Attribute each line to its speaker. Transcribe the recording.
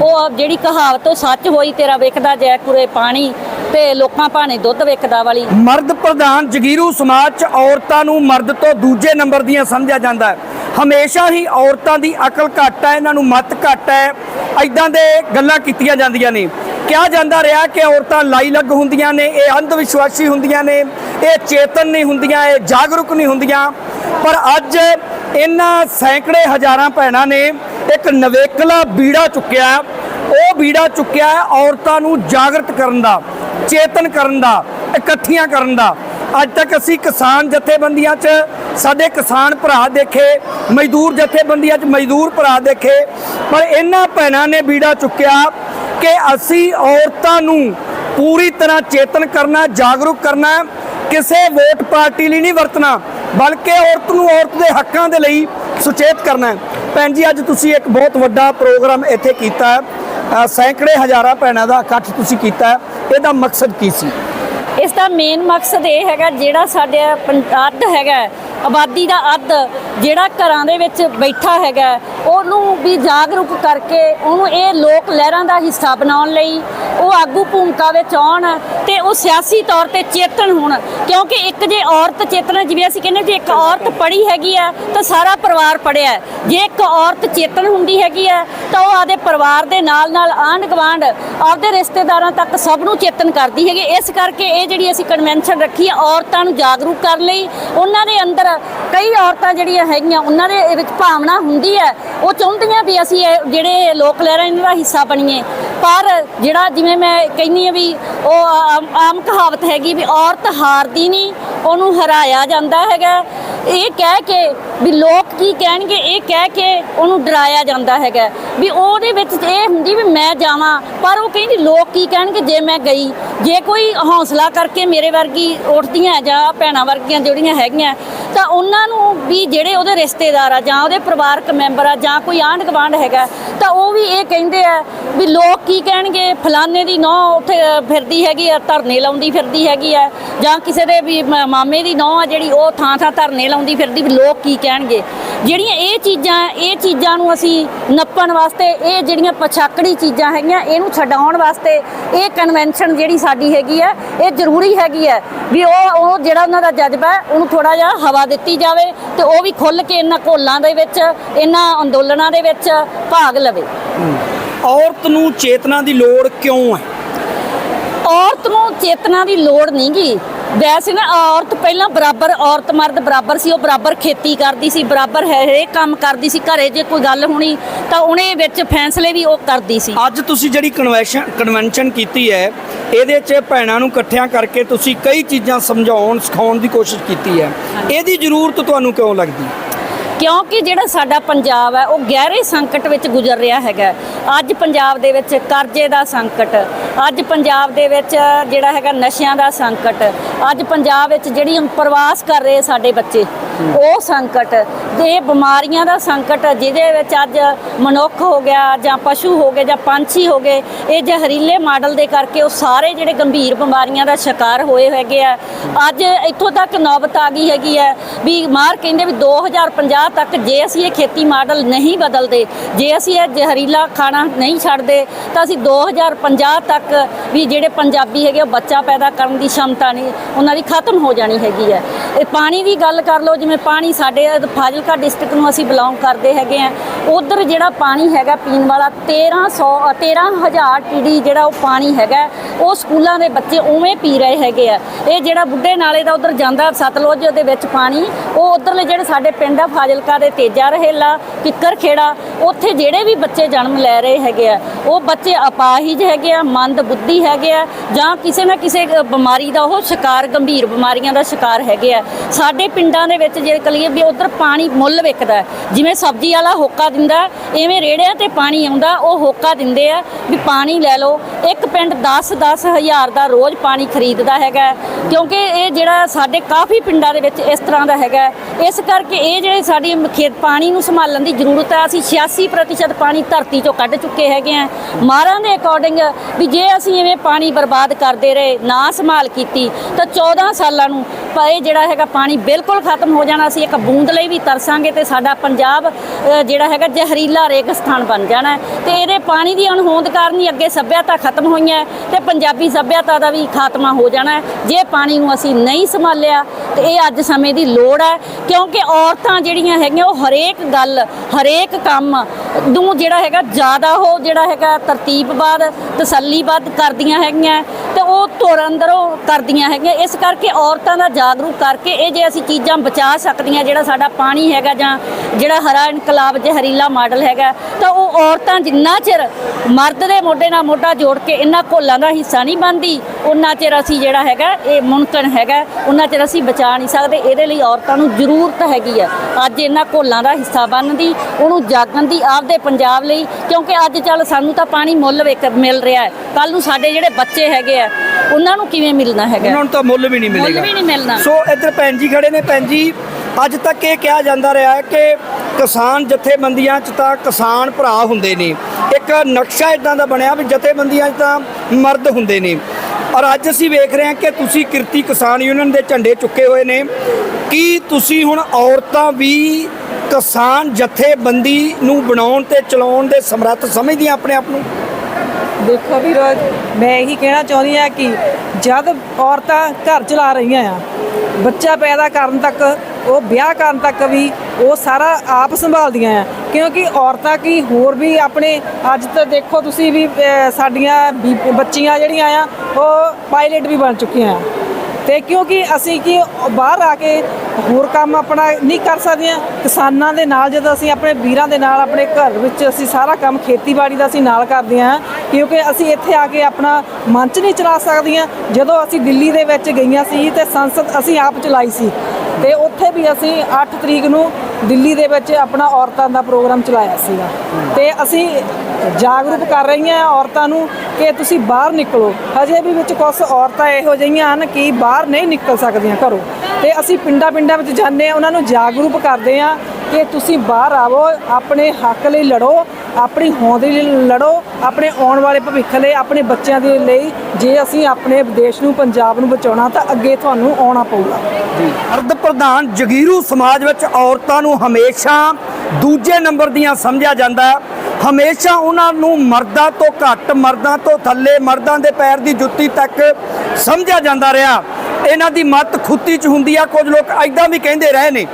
Speaker 1: ਉਹ ਜਿਹੜੀ ਕਹਾਵਤ ਉਹ ਸੱਚ ਹੋਈ, ਤੇਰਾ ਵੇਖਦਾ ਜੈ ਕੁਰੇ ਪਾਣੀ ਤੇ ਲੋਕਾਂ ਭਾਣੇ ਦੁੱਧ ਵੇਖਦਾ ਵਾਲੀ।
Speaker 2: ਮਰਦ ਪ੍ਰਧਾਨ ਜਗੀਰੂ ਸਮਾਜ 'ਚ ਔਰਤਾਂ ਨੂੰ ਮਰਦ ਤੋਂ ਦੂਜੇ ਨੰਬਰ ਦੀਆਂ ਸਮਝਿਆ ਜਾਂਦਾ ਹੈ। ਹਮੇਸ਼ਾ ਹੀ ਔਰਤਾਂ ਦੀ ਅਕਲ ਘੱਟ ਹੈ, ਇਹਨਾਂ ਨੂੰ ਮਤ ਘੱਟ ਹੈ। ਐਦਾਂ ਦੇ ਗੱਲਾਂ ਕੀਤੀਆਂ ਜਾਂਦੀਆਂ ਨੇ। ਕਿਹਾ ਜਾਂਦਾ ਰਿਹਾ ਕਿ ਔਰਤਾਂ ਲਾਈ ਲੱਗ ਹੁੰਦੀਆਂ ਨੇ, ਇਹ ਅੰਧ ਵਿਸ਼ਵਾਸੀ ਹੁੰਦੀਆਂ ਨੇ, ਇਹ ਚੇਤਨ ਨਹੀਂ ਹੁੰਦੀਆਂ, ਇਹ ਜਾਗਰੂਕ ਨਹੀਂ ਹੁੰਦੀਆਂ। ਪਰ ਅੱਜ ਇਹਨਾਂ ਸੈਂਕੜੇ ਹਜ਼ਾਰਾਂ ਭੈਣਾਂ ਨੇ ਇੱਕ ਨਵੇਕਲਾ ਬੀੜਾ ਚੁੱਕਿਆ ਉਹ ਬੀੜਾ ਚੁੱਕਿਆ ਔਰਤਾਂ ਨੂੰ ਜਾਗਰਤ ਕਰਨ ਦਾ, ਚੇਤਨ ਕਰਨ ਦਾ, ਇਕੱਠੀਆਂ ਕਰਨ ਦਾ। ਅੱਜ ਤੱਕ ਅਸੀਂ ਕਿਸਾਨ ਜਥੇਬੰਦੀਆਂ 'ਚ, ਸਾਡੇ ਕਿਸਾਨ ਭਰਾ ਦੇਖੇ, ਮਜ਼ਦੂਰ ਜਥੇਬੰਦੀਆਂ 'ਚ, ਮਜ਼ਦੂਰ ਭਰਾ ਦੇਖੇ, ਪਰ ਇਹਨਾਂ ਭੈਣਾਂ ਨੇ ਬੀੜਾ ਚੁੱਕਿਆ ਕਿ ਅਸੀਂ ਔਰਤਾਂ ਨੂੰ ਪੂਰੀ ਤਰ੍ਹਾਂ ਚੇਤਨ ਕਰਨਾ, ਜਾਗਰੂਕ ਕਰਨਾ ਕਿਸੇ ਵੋਟ ਪਾਰਟੀ ਲਈ ਨਹੀਂ ਵਰਤਣਾ, ਬਲਕਿ ਔਰਤ ਨੂੰ ਔਰਤ ਦੇ ਹੱਕਾਂ ਦੇ ਲਈ ਸੁਚੇਤ ਕਰਨਾ ਭੈਣ ਜੀ, ਅੱਜ ਤੁਸੀਂ ਇੱਕ ਬਹੁਤ ਵੱਡਾ ਪ੍ਰੋਗਰਾਮ ਇੱਥੇ ਕੀਤਾ ਸੈਂਕੜੇ ਹਜ਼ਾਰਾਂ ਭੈਣਾਂ ਦਾ ਇਕੱਠ ਤੁਸੀਂ ਕੀਤਾ ਇਹਦਾ ਮਕਸਦ ਕੀ ਸੀ?
Speaker 1: ਇਸ ਦਾ ਮੇਨ ਮਕਸਦ ਇਹ ਹੈਗਾ ਜਿਹੜਾ ਸਾਡੇ ਪੰ- ਅੱਧ ਹੈਗਾ ਆਬਾਦੀ ਦਾ ਅੱਧ। ਜਿਹੜਾ ਘਰਾਂ ਦੇ ਵਿੱਚ ਬੈਠਾ ਹੈਗਾ, ਉਹਨੂੰ ਵੀ ਜਾਗਰੂਕ ਕਰਕੇ ਉਹਨੂੰ ਇਹ ਲੋਕ ਲਹਿਰਾਂ ਦਾ ਹਿੱਸਾ ਬਣਾਉਣ ਲਈ, ਉਹ ਆਗੂ ਭੂਮਿਕਾ ਵਿੱਚ ਆਉਣ ਤੇ ਉਹ ਸਿਆਸੀ ਤੌਰ ਤੇ ਚੇਤਨ ਹੋਣ। ਕਿਉਂਕਿ ਇੱਕ ਜੇ ਔਰਤ ਚੇਤਨ ਜਿਵੇਂ ਅਸੀਂ ਕਹਿੰਦੇ ਜੇ ਇੱਕ ਔਰਤ ਪੜ੍ਹੀ ਹੈਗੀ ਆ ਤਾਂ ਸਾਰਾ ਪਰਿਵਾਰ ਪੜਿਆ ਜੇ ਇੱਕ ਔਰਤ ਚੇਤਨ ਹੁੰਦੀ ਹੈਗੀ ਆ ਤਾਂ ਉਹ ਆਦੇ ਪਰਿਵਾਰ ਦੇ ਨਾਲ ਨਾਲ ਆਂਢ ਗੁਆਂਢ ਆਪਦੇ ਰਿਸ਼ਤੇਦਾਰਾਂ ਤੱਕ ਸਭ ਨੂੰ ਚੇਤਨ ਕਰਦੀ ਹੈਗੀ। ਇਸ ਕਰਕੇ ਇਹ ਜਿਹੜੀ ਅਸੀਂ ਕਨਵੈਨਸ਼ਨ ਰੱਖੀ ਹੈ, ਔਰਤਾਂ ਨੂੰ ਜਾਗਰੂਕ ਕਰਨ ਲਈ, ਉਹਨਾਂ ਦੇ ਅੰਦਰ ਕਈ ਔਰਤਾਂ ਜਿਹੜੀਆਂ ਹੈਗੀਆਂ, ਉਹਨਾਂ ਦੇ ਵਿੱਚ ਭਾਵਨਾ ਹੁੰਦੀ ਹੈ। ਉਹ ਚਾਹੁੰਦੀਆਂ ਵੀ ਅਸੀਂ ਇਹ ਜਿਹੜੇ ਲੋਕ ਲਹਿਰਾਂ ਇਹਨਾਂ ਦਾ ਹਿੱਸਾ ਬਣੀਏ। ਪਰ ਜਿਹੜਾ ਜਿਵੇਂ ਮੈਂ ਕਹਿੰਦੀ ਆ ਵੀ ਉਹ ਆਮ ਆਮ ਕਹਾਵਤ ਹੈਗੀ ਵੀ ਔਰਤ ਹਾਰਦੀ ਨਹੀਂ ਉਹਨੂੰ ਹਰਾਇਆ ਜਾਂਦਾ ਹੈਗਾ। ਇਹ ਕਹਿ ਕੇ ਵੀ ਲੋਕ ਕੀ ਕਹਿਣਗੇ, ਇਹ ਕਹਿ ਕੇ ਉਹਨੂੰ ਡਰਾਇਆ ਜਾਂਦਾ ਹੈਗਾ। ਵੀ ਉਹਦੇ ਵਿੱਚ ਇਹ ਹੁੰਦੀ ਵੀ ਮੈਂ ਜਾਵਾਂ, ਪਰ ਉਹ ਕਹਿੰਦੀ ਲੋਕ ਕੀ ਕਹਿਣਗੇ, ਜੇ ਮੈਂ ਗਈ। ਜੇ ਕੋਈ ਹੌਸਲਾ ਕਰਕੇ ਮੇਰੇ ਵਰਗੀ ਉੱਠਦੀਆਂ ਜਾਂ ਭੈਣਾਂ ਵਰਗੀਆਂ ਜਿਹੜੀਆਂ ਹੈਗੀਆਂ, ਤਾਂ ਉਹਨਾਂ ਨੂੰ ਵੀ ਜਿਹੜੇ ਉਹਦੇ ਰਿਸ਼ਤੇਦਾਰ ਆ ਜਾਂ ਉਹਦੇ ਪਰਿਵਾਰਕ ਮੈਂਬਰ ਆ ਜਾਂ ਕੋਈ ਆਂਢ ਗੁਆਂਢ ਹੈਗਾ, ਤਾਂ ਉਹ ਵੀ ਇਹ ਕਹਿੰਦੇ ਆ ਵੀ ਲੋਕ ਕੀ ਕਹਿਣਗੇ? ਫਲਾਣੇ ਦੀ ਨੌ ਉੱਥੇ ਫਿਰਦੀ ਹੈਗੀ ਆ, ਧਰਨੇ ਲਾਉਂਦੀ ਫਿਰਦੀ ਹੈਗੀ ਆ। ਜਾਂ ਕਿਸੇ ਦੇ ਵੀ ਮ- ਮਾਮੇ ਦੀ ਨੌ ਆ ਜਿਹੜੀ ਉਹ ਥਾਂ ਥਾਂ ਧਰਨੇ ਲਾਉਂਦੀ ਫਿਰਦੀ, ਵੀ ਲੋਕ ਕੀ ਕਹਿਣਗੇ? ਜਿਹੜੀਆਂ ਇਹ ਚੀਜ਼ਾਂ ਇਹ ਚੀਜ਼ਾਂ ਨੂੰ ਅਸੀਂ ਨੱਪਣ ਵਾਸਤੇ, ਇਹ ਜਿਹੜੀਆਂ ਪਛਾਕੜੀ ਚੀਜ਼ਾਂ ਹੈਗੀਆਂ, ਇਹਨੂੰ ਛਡਾਉਣ ਵਾਸਤੇ ਇਹ ਕਨਵੈਨਸ਼ਨ ਜਿਹੜੀ ਸਾਡੀ ਹੈਗੀ ਹੈ ਇਹ ਜ਼ਰੂਰੀ ਹੈਗੀ ਹੈ ਵੀ ਉਹ ਉਹ ਜਿਹੜਾ ਉਹਨਾਂ ਦਾ ਜਜ਼ਬਾ ਹੈ, ਉਹਨੂੰ ਥੋੜਾ ਜਿਹਾ ਹਵਾ ਦਿੱਤੀ ਜਾਵੇ ਤੇ ਉਹ ਵੀ ਖੁੱਲ ਕੇ ਇਹਨਾਂ ਘੋਲਾਂ ਦੇ ਵਿੱਚ, ਇਹਨਾਂ ਅੰਦੋਲਨਾਂ ਦੇ ਵਿੱਚ ਭਾਗ ਲਵੇ।
Speaker 2: ਔਰਤ ਨੂੰ ਚੇਤਨਾ ਦੀ ਲੋੜ ਕਿਉਂ ਹੈ?
Speaker 1: ਔਰਤ ਨੂੰ ਚੇਤਨਾ ਦੀ ਲੋੜ ਨਹੀਂਗੀ। ਵੈਸੇ ਨਾ ਔਰਤ ਪਹਿਲਾਂ ਬਰਾਬਰ ਔਰਤ ਮਰਦ ਬਰਾਬਰ ਸੀ ਉਹ ਬਰਾਬਰ ਖੇਤੀ ਕਰਦੀ ਸੀ ਬਰਾਬਰ ਹੈ ਹਰੇਕ ਕੰਮ ਕਰਦੀ ਸੀ ਘਰੇ ਜੇ ਕੋਈ ਗੱਲ ਹੋਣੀ ਤਾਂ ਉਹਨੇ ਵਿੱਚ ਫੈਸਲੇ ਵੀ ਉਹ ਕਰਦੀ ਸੀ।
Speaker 2: ਅੱਜ ਤੁਸੀਂ ਜਿਹੜੀ ਕਨਵੈਨਸ਼ਨ ਕਨਵੈਨਸ਼ਨ ਕੀਤੀ ਹੈ ਇਹਦੇ 'ਚ ਭੈਣਾਂ ਨੂੰ ਇਕੱਠਿਆਂ ਕਰਕੇ ਤੁਸੀਂ ਕਈ ਚੀਜ਼ਾਂ ਸਮਝਾਉਣ ਸਿਖਾਉਣ ਦੀ ਕੋਸ਼ਿਸ਼ ਕੀਤੀ ਹੈ। ਇਹਦੀ ਜ਼ਰੂਰਤ ਤੁਹਾਨੂੰ ਕਿਉਂ ਲੱਗਦੀ?
Speaker 1: ਕਿਉਂਕਿ ਜਿਹੜਾ ਸਾਡਾ ਪੰਜਾਬ ਹੈ, ਉਹ ਗਹਿਰੇ ਸੰਕਟ ਵਿੱਚ ਗੁਜ਼ਰ ਰਿਹਾ ਹੈਗਾ ਅੱਜ ਪੰਜਾਬ ਦੇ ਵਿੱਚ ਕਰਜ਼ੇ ਦਾ ਸੰਕਟ, ਅੱਜ ਪੰਜਾਬ ਦੇ ਵਿੱਚ ਜਿਹੜਾ ਹੈਗਾ ਨਸ਼ਿਆਂ ਦਾ ਸੰਕਟ ਅੱਜ ਪੰਜਾਬ ਵਿੱਚ ਜਿਹੜੀ ਪ੍ਰਵਾਸ ਕਰ ਰਹੇ ਸਾਡੇ ਬੱਚੇ, ਉਹ ਸੰਕਟ ਤੇ ਬਿਮਾਰੀਆਂ ਦਾ ਸੰਕਟ, ਜਿਹਦੇ ਵਿੱਚ ਅੱਜ ਮਨੁੱਖ ਹੋ ਗਿਆ ਜਾਂ ਪਸ਼ੂ ਹੋ ਗਏ ਜਾਂ ਪੰਛੀ ਹੋ ਗਏ, ਇਹ ਜ਼ਹਿਰੀਲੇ ਮਾਡਲ ਦੇ ਕਰਕੇ ਉਹ ਸਾਰੇ ਜਿਹੜੇ ਗੰਭੀਰ ਬਿਮਾਰੀਆਂ ਦਾ ਸ਼ਿਕਾਰ ਹੋਏ ਹੈਗੇ ਆ। ਅੱਜ ਇੱਥੋਂ ਤੱਕ ਨੌਬਤ ਆ ਗਈ ਹੈਗੀ ਹੈ ਵੀ ਮਾਰ ਕਹਿੰਦੇ ਵੀ 2050 ਤੱਕ ਜੇ ਅਸੀਂ ਇਹ ਖੇਤੀ ਮਾਡਲ ਨਹੀਂ ਬਦਲਦੇ, ਜੇ ਅਸੀਂ ਇਹ ਜ਼ਹਿਰੀਲਾ ਖਾਣਾ ਨਹੀਂ ਛੱਡਦੇ, ਤਾਂ ਅਸੀਂ 2050 ਤੱਕ ਵੀ ਜਿਹੜੇ ਪੰਜਾਬੀ ਹੈਗੇ ਉਹ ਬੱਚਾ ਪੈਦਾ ਕਰਨ ਦੀ ਸ਼ਮਤਾ ਨਹੀਂ ਉਹਨਾਂ ਦੀ ਖਤਮ ਹੋ ਜਾਣੀ ਹੈਗੀ ਹੈ। ਇਹ ਪਾਣੀ ਦੀ ਗੱਲ ਕਰ ਲਓ, ਜਿਵੇਂ ਪਾਣੀ ਸਾਡੇ ਫਾਜ਼ਿਲਕਾ ਡਿਸਟ੍ਰਿਕਟ ਨੂੰ ਅਸੀਂ ਬਿਲੋਂਗ ਕਰਦੇ ਹੈਗੇ ਆ ਉਧਰ ਜਿਹੜਾ ਪਾਣੀ ਹੈਗਾ ਪੀਣ ਵਾਲਾ 1300 13000 ਟੀਡੀ ਜਿਹੜਾ ਉਹ ਪਾਣੀ ਹੈਗਾ, ਉਹ ਸਕੂਲਾਂ ਦੇ ਬੱਚੇ ਉਵੇਂ ਪੀ ਰਹੇ ਹੈਗੇ ਆ। ਇਹ ਜਿਹੜਾ ਬੁੱਢੇ ਨਾਲੇ ਦਾ ਉਧਰ ਜਾਂਦਾ ਸਤਲੁਜ ਦੇ ਵਿੱਚ ਪਾਣੀ, ਉਹ ਉਧਰਲੇ ਜਿਹੜੇ ਸਾਡੇ ਪਿੰਡ ਆ, ਫਾਜ਼ਿਲਕਾ ਦੇ ਤੇਜਾ ਰਹੇਲਾ, ਕਿੱਕਰ ਖੇੜਾ, ਉੱਥੇ ਜਿਹੜੇ ਵੀ ਬੱਚੇ ਜਨਮ ਲੈ ਰਹੇ ਹੈਗੇ ਆ, ਉਹ ਬੱਚੇ ਅਪਾਹਿਜ ਹੈਗੇ ਆ, ਮੰਦ ਬੁੱਧੀ ਹੈਗੇ ਆ, ਜਾਂ ਕਿਸੇ ਨਾ ਕਿਸੇ ਬਿਮਾਰੀ ਦਾ ਉਹ ਸ਼ਿਕਾਰ, ਗੰਭੀਰ ਬਿਮਾਰੀਆਂ ਦਾ ਸ਼ਿਕਾਰ ਹੈਗੇ ਆ। ਸਾਡੇ ਪਿੰਡਾਂ ਦੇ ਵਿੱਚ ਜੇ ਕਲੀਏ ਵੀ ਉਧਰ ਪਾਣੀ ਮੁੱਲ ਵਿਕਦਾ ਜਿਵੇਂ ਸਬਜ਼ੀ ਵਾਲਾ ਹੋਕਾ ਦਿੰਦਾ, ਐਵੇਂ ਰੇੜਿਆਂ ਤੇ ਪਾਣੀ ਆਉਂਦਾ, ਉਹ ਹੋਕਾ ਦਿੰਦੇ ਆ ਵੀ ਪਾਣੀ ਲੈ ਲਓ। ਇੱਕ ਪਿੰਡ 10 10 ਹਜ਼ਾਰ ਦਾ ਰੋਜ਼ ਪਾਣੀ ਖਰੀਦਦਾ ਹੈਗਾ ਕਿਉਂਕਿ ਇਹ ਜਿਹੜਾ ਸਾਡੇ ਕਾਫੀ ਪਿੰਡਾਂ ਦੇ ਵਿੱਚ ਇਸ ਤਰ੍ਹਾਂ ਦਾ ਹੈਗਾ ਇਸ ਕਰਕੇ ਇਹ ਜਿਹੜੇ ਸਾਡੀ ਖੇਤ ਪਾਣੀ ਨੂੰ ਸੰਭਾਲਣ ਦੀ ਜ਼ਰੂਰਤ ਹੈ, ਅਸੀਂ 86% ਪਾਣੀ ਧਰਤੀ ਚੋਂ ਕੱਢ ਚੁੱਕੇ ਹੈਗੇ ਆ ਮਾਰਾਂ ਦੇ ਅਕੋਰਡਿੰਗ ਵੀ ਜੇ ਅਸੀਂ ਐਵੇਂ ਪਾਣੀ ਬਰਬਾਦ ਕਰਦੇ ਰਹੇ, ਨਾ ਸੰਭਾਲ ਕੀਤੀ, ਤਾਂ 14 ਸਾਲਾਂ ਨੂੰ ਇਹ ਜਿਹੜਾ ਹੈਗਾ ਪਾਣੀ ਬਿਲਕੁਲ ਖਤਮ ਹੋ ਜਾਣਾ ਸੀ ਇੱਕ ਬੂੰਦ ਲਈ ਵੀ ਤਰਸਾਂਗੇ ਤੇ ਸਾਡਾ ਪੰਜਾਬ ਜਿਹੜਾ ਹੈਗਾ ਹੈਗਾ ਜ਼ਹਿਰੀਲਾ ਰੇਗਿਸਤਾਨ ਬਣ ਜਾਣਾ ਹੈ। ਤੇ ਇਹਦੇ ਪਾਣੀ ਦੀ ਅਣਹੋਂਦ ਕਾਰਨ ਹੀ ਅੱਗੇ ਸੱਭਿਅਤਾ ਖਤਮ ਹੋਈਆਂ ਹੈ ਤੇ ਪੰਜਾਬੀ ਸੱਭਿਅਤਾ ਦਾ ਵੀ ਖਾਤਮਾ ਹੋ ਜਾਣਾ ਜੇ ਪਾਣੀ ਨੂੰ ਅਸੀਂ ਨਹੀਂ ਸੰਭਾਲਿਆ, ਤੇ ਇਹ ਅੱਜ ਸਮੇਂ ਦੀ ਲੋੜ ਹੈ ਕਿਉਂਕਿ ਔਰਤਾਂ ਜਿਹੜੀਆਂ ਹੈਗੀਆਂ, ਉਹ ਹਰੇਕ ਗੱਲ, ਹਰੇਕ ਕੰਮ ਨੂੰ ਜਿਹੜਾ ਹੈਗਾ, ਜ਼ਿਆਦਾ ਉਹ ਜਿਹੜਾ ਹੈਗਾ, ਤਰਤੀਬਵਾਦ, ਤਸੱਲੀਬੱਧ ਕਰਦੀਆਂ ਹੈਗੀਆਂ। ਉਹ ਧੁਰ ਅੰਦਰੋਂ ਕਰਦੀਆਂ ਹੈਗੀਆਂ। ਇਸ ਕਰਕੇ ਔਰਤਾਂ ਦਾ ਜਾਗਰੂਕ ਕਰਕੇ ਇਹ ਜੇ ਅਸੀਂ ਚੀਜ਼ਾਂ ਬਚਾ ਸਕਦੀਆਂ, ਜਿਹੜਾ ਸਾਡਾ ਪਾਣੀ ਹੈਗਾ ਜਾਂ ਜਿਹੜਾ ਹਰਾ ਇਨਕਲਾਬ ਜ਼ਹਿਰੀਲਾ ਮਾਡਲ ਹੈਗਾ, ਤਾਂ ਉਹ ਔਰਤਾਂ ਜਿੰਨਾ ਚਿਰ ਮਰਦ ਦੇ ਮੋਢੇ ਨਾਲ ਮੋਢਾ ਜੋੜ ਕੇ ਇਹਨਾਂ ਘੋਲਾਂ ਦਾ ਹਿੱਸਾ ਨਹੀਂ ਬਣਦੀ, ਉਹਨਾਂ ਚਿਰ ਅਸੀਂ ਜਿਹੜਾ ਹੈਗਾ, ਇਹ ਮੁਮਕਨ ਹੈਗਾ, ਉਹਨਾਂ ਚਿਰ ਅਸੀਂ ਬਚਾ ਨਹੀਂ ਸਕਦੇ। ਇਹਦੇ ਲਈ ਔਰਤਾਂ ਨੂੰ ਜ਼ਰੂਰਤ ਹੈਗੀ ਹੈ ਅੱਜ ਇਹਨਾਂ ਘੋਲਾਂ ਦਾ ਹਿੱਸਾ ਬਣਨ ਦੀ ਉਹਨੂੰ ਜਾਗਣ ਦੀ ਆਪਦੇ ਪੰਜਾਬ ਲਈ, ਕਿਉਂਕਿ ਅੱਜ ਚੱਲ ਸਾਨੂੰ ਤਾਂ ਪਾਣੀ ਮੁੱਲ ਵੇਖ ਮਿਲ ਰਿਹਾ ਹੈ। ਕੱਲ ਨੂੰ ਸਾਡੇ ਜਿਹੜੇ ਬੱਚੇ ਹੈਗੇ ਆ ਉਹਨਾਂ ਨੂੰ ਕਿਵੇਂ ਮਿਲਣਾ ਹੈਗਾ?
Speaker 2: ਉਹਨਾਂ ਨੂੰ ਤਾਂ ਮੁੱਲ ਵੀ ਨਹੀਂ
Speaker 1: ਮੁੱਲ
Speaker 2: ਮਿਲੇਗਾ।
Speaker 1: ਵੀ ਨਹੀਂ ਮਿਲਣਾ।
Speaker 2: ਸੋ ਇੱਧਰ ਭੈਣ ਜੀ ਖੜੇ ਨੇ। ਭੈਣ ਜੀ ਅੱਜ ਤੱਕ ਇਹ ਕਿਹਾ ਜਾਂਦਾ ਰਿਹਾ ਹੈ ਕਿ ਕਿਸਾਨ ਜਥੇਬੰਦੀਆਂ 'ਚ ਤਾਂ ਕਿਸਾਨ ਭਰਾ ਹੁੰਦੇ ਨੇ। ਇੱਕ ਨਕਸ਼ਾ ਇਦਾਂ ਦਾ ਬਣਿਆ ਵੀ ਜਥੇਬੰਦੀਆਂ 'ਚ ਤਾਂ ਮਰਦ ਹੁੰਦੇ ਨੇ। ਔਰ ਅੱਜ ਅਸੀਂ ਵੇਖ ਰਹੇ ਹਾਂ ਕਿ ਤੁਸੀਂ ਕਿਰਤੀ ਕਿਸਾਨ ਯੂਨੀਅਨ ਦੇ ਝੰਡੇ ਚੁੱਕੇ ਹੋਏ ਨੇ। ਕੀ ਤੁਸੀਂ ਹੁਣ ਔਰਤਾਂ ਵੀ ਕਿਸਾਨ ਜਥੇਬੰਦੀ ਨੂੰ ਬਣਾਉਣ ਤੇ ਚਲਾਉਣ ਦੇ ਸਮਰੱਥ ਸਮਝਦੀਆਂ ਆਪਣੇ ਆਪ ਨੂੰ?
Speaker 3: ਦੇਖੋ ਵੀਰੋ ਮੈਂ ਇਹੀ ਕਹਿਣਾ ਚਾਹੁੰਦੀ ਆ ਕਿ ਜਦ ਔਰਤਾਂ ਘਰ ਚਲਾ ਰਹੀਆਂ ਆ, ਬੱਚਾ ਪੈਦਾ ਕਰਨ ਤੱਕ, ਉਹ ਵਿਆਹ ਕਰਨ ਤੱਕ ਵੀ ਉਹ ਸਾਰਾ ਆਪ ਸੰਭਾਲਦੀਆਂ ਆ। ਕਿਉਂਕਿ ਔਰਤਾਂ ਕੀ ਹੋਰ ਵੀ ਆਪਣੇ, ਅੱਜ ਤਾਂ ਦੇਖੋ ਤੁਸੀਂ ਵੀ ਸਾਡੀਆਂ ਬੀ- ਬੱਚੀਆਂ ਜਿਹੜੀਆਂ ਆ, ਉਹ ਪਾਇਲਟ ਵੀ ਬਣ ਚੁੱਕੀਆਂ ਆ। ਤੇ ਕਿਉਂਕਿ ਅਸੀਂ ਕੀ ਬਾਹਰ ਆ ਕੇ ਹੋਰ ਕੰਮ ਆਪਣਾ ਨਹੀਂ ਕਰ ਸਕਦੀਆਂ ਕਿਸਾਨਾਂ ਦੇ ਨਾਲ ਜਦੋਂ ਅਸੀਂ ਆਪਣੇ ਵੀਰਾਂ ਦੇ ਨਾਲ, ਆਪਣੇ ਘਰ ਵਿੱਚ ਅਸੀਂ ਸਾਰਾ ਕੰਮ ਖੇਤੀਬਾੜੀ ਦਾ ਅਸੀਂ ਨਾਲ ਕਰਦੇ ਹਾਂ, ਕਿਉਂਕਿ ਅਸੀਂ ਇੱਥੇ ਆ ਕੇ ਆਪਣਾ ਮੰਚ ਨਹੀਂ ਚਲਾ ਸਕਦੀਆਂ। ਜਦੋਂ ਅਸੀਂ ਦਿੱਲੀ ਦੇ ਵਿੱਚ ਗਈਆਂ ਸੀ ਤੇ ਸੰਸਦ ਅਸੀਂ ਆਪ ਚਲਾਈ ਸੀ। ਤੇ ਉੱਥੇ ਵੀ ਅਸੀਂ 8 ਤਰੀਕ ਨੂੰ ਦਿੱਲੀ ਦੇ ਵਿੱਚ ਆਪਣਾ ਔਰਤਾਂ ਦਾ ਪ੍ਰੋਗਰਾਮ ਚਲਾਇਆ ਸੀਗਾ। ਤੇ ਅਸੀਂ ਜਾਗਰੂਕ ਕਰ ਰਹੀਆਂ ਔਰਤਾਂ ਨੂੰ ਕਿ ਤੁਸੀਂ ਬਾਹਰ ਨਿਕਲੋ। ਹਜੇ ਵੀ ਵਿੱਚ ਕੁਝ ਔਰਤਾਂ ਇਹੋ ਜਿਹੀਆਂ ਹਨ ਕਿ ਬਾਹਰ ਨਹੀਂ ਨਿਕਲ ਸਕਦੀਆਂ ਘਰੋਂ। ਤੇ ਅਸੀਂ ਪਿੰਡਾਂ ਪਿੰਡਾਂ ਵਿੱਚ ਜਾਂਦੇ ਹਾਂ, ਉਹਨਾਂ ਨੂੰ ਜਾਗਰੂਕ ਕਰਦੇ ਹਾਂ ਕਿ ਤੁਸੀਂ ਬਾਹਰ ਆਵੋ, ਆਪਣੇ ਹੱਕ ਲਈ ਲੜੋ ਆਪਣੀ ਹੋਂਦ ਲਈ ਲੜੋ, ਆਪਣੇ ਆਉਣ ਵਾਲੇ ਭਵਿੱਖ ਲਈ, ਆਪਣੇ ਬੱਚਿਆਂ ਦੇ ਲਈ, ਜੇ ਅਸੀਂ ਆਪਣੇ ਦੇਸ਼ ਨੂੰ, ਪੰਜਾਬ ਨੂੰ ਬਚਾਉਣਾ ਤਾਂ ਅੱਗੇ ਤੁਹਾਨੂੰ ਆਉਣਾ ਪਊਗਾ।
Speaker 2: ਅਰਧ ਪ੍ਰਧਾਨ ਜਗੀਰੂ ਸਮਾਜ ਵਿੱਚ ਔਰਤਾਂ ਨੂੰ ਹਮੇਸ਼ਾ ਦੂਜੇ ਨੰਬਰ ਦੀਆਂ ਸਮਝਿਆ ਜਾਂਦਾ ਹੈ। ਹਮੇਸ਼ਾ ਉਹਨਾਂ ਨੂੰ ਮਰਦਾਂ ਤੋਂ ਘੱਟ, ਮਰਦਾਂ ਤੋਂ ਥੱਲੇ, ਮਰਦਾਂ ਦੇ ਪੈਰ ਦੀ ਜੁੱਤੀ ਤੱਕ ਸਮਝਿਆ ਜਾਂਦਾ ਰਿਹਾ। ਇਹਨਾਂ ਦੀ ਮੱਤ ਖੁੱਤੀ ਚ ਹੁੰਦੀ ਆ। ਕੁਝ ਲੋਕ ਐਦਾਂ ਵੀ ਕਹਿੰਦੇ ਰਹੇ ਨੇ